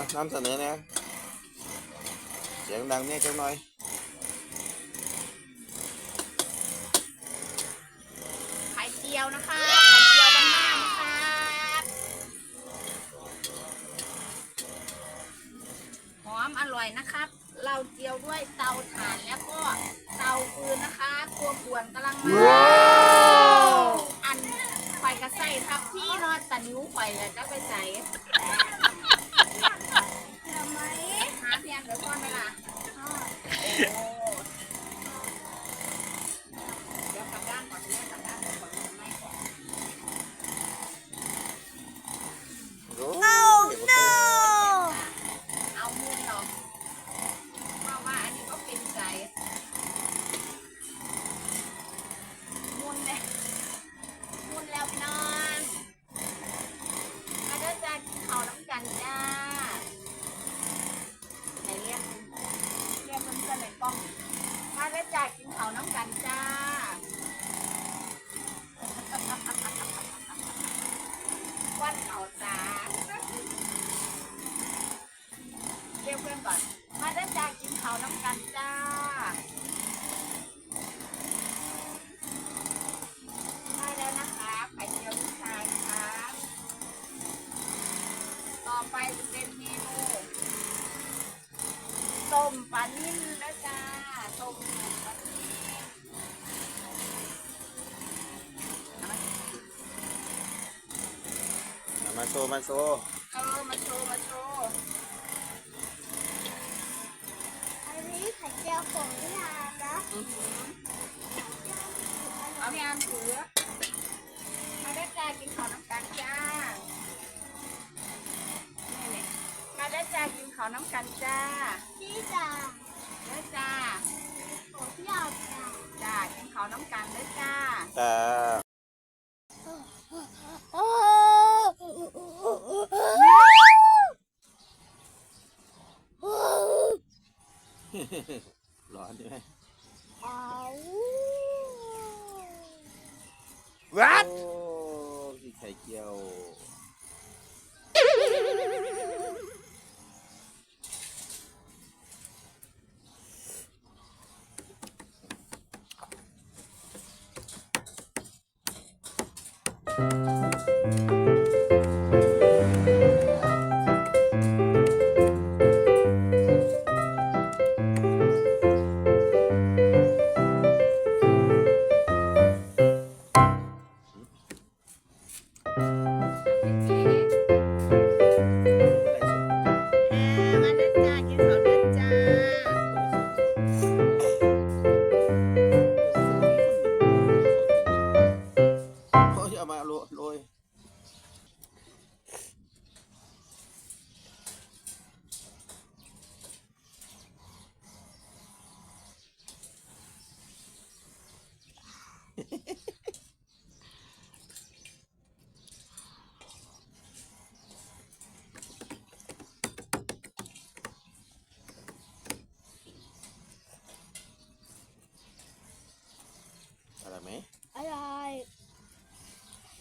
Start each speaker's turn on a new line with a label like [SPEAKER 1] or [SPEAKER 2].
[SPEAKER 1] นำเสนอนะเสียงดังเนี่ยจังหน่อย
[SPEAKER 2] ไข่เจียวนะคะไข่เจียวบ้านนานะครับหอมอร่อยนะครับ เราเจียวด้วยเตาถ่านแล้วก็เตาฟืนนะคะตัวป่วนกำลังมาอันไฟกระใส่ครับพี่เนอนตะนิ้วไฟเลยจะไปใส่ทำไมหาเพียงเดี๋ยวก่อนไหมล่ะโอ้เดี๋ยวกลับด้านก่อนเดี๋ยวกลับด้านก่อนไม่ก่อน
[SPEAKER 1] โอ้
[SPEAKER 3] no
[SPEAKER 2] เอามุนหรอกเพราะว่าอันนี้ก็เป็นใจมุนเลยมุนแล้วพี่น้องมาเด้อจ้ากินข้าวน้ำกันจ้าไหนเรียกเรียกเพื่อนๆในกล้องมาเด้อ จ้ากินข้าน้ำกันจ้าวันเขาตาเรียกเพื่อนก่อน มาเด้อจ้ากินข้าน้ำกันจ้า ได้แล้วนะคะไข่เจียวลูกชายนะคะต่อไปจะเป็นเมนูต้มปลานิ่มนะจ้า ต้มมเอามา
[SPEAKER 1] เอามาโชว์มาโชว์
[SPEAKER 2] เอามาโชว์มาโชว์
[SPEAKER 3] อันนี้ไข่เจียวของพี่ฮานะ
[SPEAKER 2] เอาพี่อันถือมาได้จ้ากินข้าวน้ำกันจ้านี่นี่มาได้จ้ากินข้าวน้ำกันจ้า
[SPEAKER 3] พี่
[SPEAKER 1] ร้อนใช่ไหม
[SPEAKER 3] เม